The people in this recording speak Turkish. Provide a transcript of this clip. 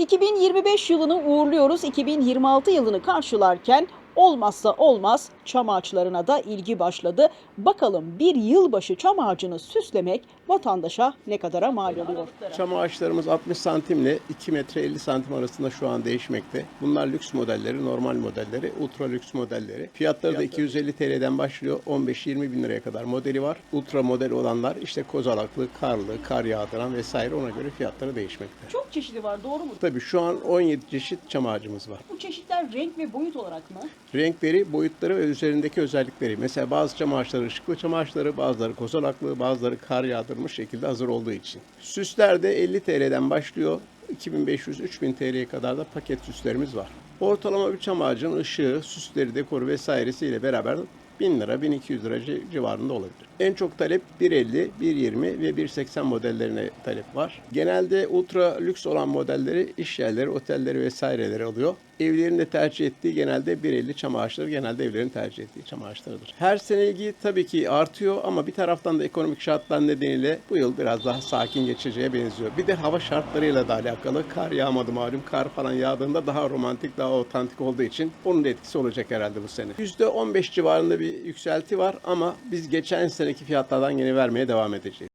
2025 yılını uğurluyoruz. 2026 yılını karşılarken olmazsa olmaz çam ağaçlarına da ilgi başladı. Bakalım bir yılbaşı çam ağacını süslemek vatandaşa ne kadara mal oluyor? Çam ağaçlarımız 60 santimle 2 metre 50 santim arasında şu an değişmekte. Bunlar lüks modelleri, normal modelleri, ultra lüks modelleri. Fiyatları da 250 TL'den başlıyor. 15-20 bin liraya kadar modeli var. Ultra model olanlar işte kozalaklı, karlı, kar yağdıran vesaire ona göre fiyatları değişmekte. Çok çeşidi var doğru mu? Tabii şu an 17 çeşit çam ağacımız var. Bu çeşitler renk ve boyut olarak mı? Renkleri, boyutları ve üzerindeki özellikleri. Mesela bazı çam ağaçları ışıklı çam ağaçları, bazıları kozalaklı, bazıları kar yağdırmış şekilde hazır olduğu için. Süsler de 50 TL'den başlıyor. 2500-3000 TL'ye kadar da paket süslerimiz var. Ortalama bir çam ağacının ışığı, süsleri, dekoru vesairesiyle beraber 1000 lira, 1200 lira ci- civarında olabilir. En çok talep 1.50, 1.20 ve 1.80 modellerine talep var. Genelde ultra lüks olan modelleri iş yerleri, otelleri vesaireleri alıyor. Evlerin de tercih ettiği genelde 1.50 çam ağaçları genelde evlerin tercih ettiği çam ağaçlarıdır. Her sene ilgi tabii ki artıyor ama bir taraftan da ekonomik şartlar nedeniyle bu yıl biraz daha sakin geçeceğe benziyor. Bir de hava şartlarıyla da alakalı. Kar yağmadı malum. Kar falan yağdığında daha romantik, daha otantik olduğu için onun da etkisi olacak herhalde bu sene. %15 civarında bir yükselti var ama biz geçen seneki fiyatlardan yine vermeye devam edeceğiz.